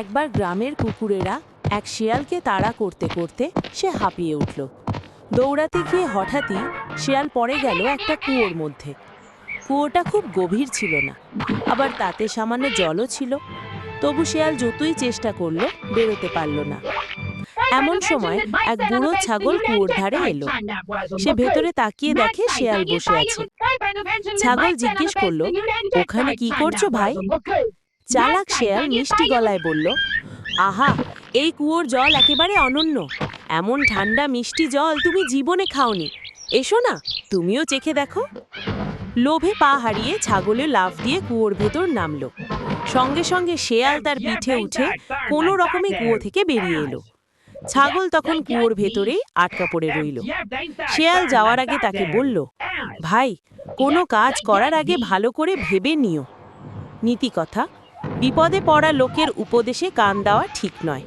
একবার গ্রামের কুকুরেরা এক শিয়ালকে তাড়া করতে করতে সে হাঁপিয়ে উঠল। দৌড়াতে গিয়ে হঠাৎই শিয়াল পড়ে গেল একটা কুয়োর মধ্যে। কুয়োটা খুব গভীর ছিল না, আবার তাতে সামান্য জলও ছিল। তবু শিয়াল যতই চেষ্টা করল, বেরোতে পারল না। এমন সময় এক বুড়ো ছাগল কুয়োর ধারে এলো। সে ভেতরে তাকিয়ে দেখে শেয়াল বসে আছে। ছাগল জিজ্ঞেস করল, ওখানে কি করছ ভাই? চালাক শেয়াল মিষ্টি গলায় বলল আহা এই কুয়োর জল একেবারে অনন্য। এমন ঠান্ডা মিষ্টি জল তুমি জীবনে খাওনি। এসো না তুমিও চেখে দেখো। লোভে পা হারিয়ে ছাগলে লাফ দিয়ে কুয়োর ভেতর নামলো। সঙ্গে সঙ্গে শেয়াল তার পিঠে উঠে কোনো রকমে কুয়ো থেকে বেরিয়ে এলো। ছাগল তখন কুয়োর ভেতরেই আটকা পড়ে রইল। শেয়াল যাওয়ার আগে তাকে বলল ভাই কোনো কাজ করার আগে ভালো করে ভেবে নিও। নীতি কথা বিপদে পড়া লোকের উপদেশে কান দেওয়া ঠিক নয়।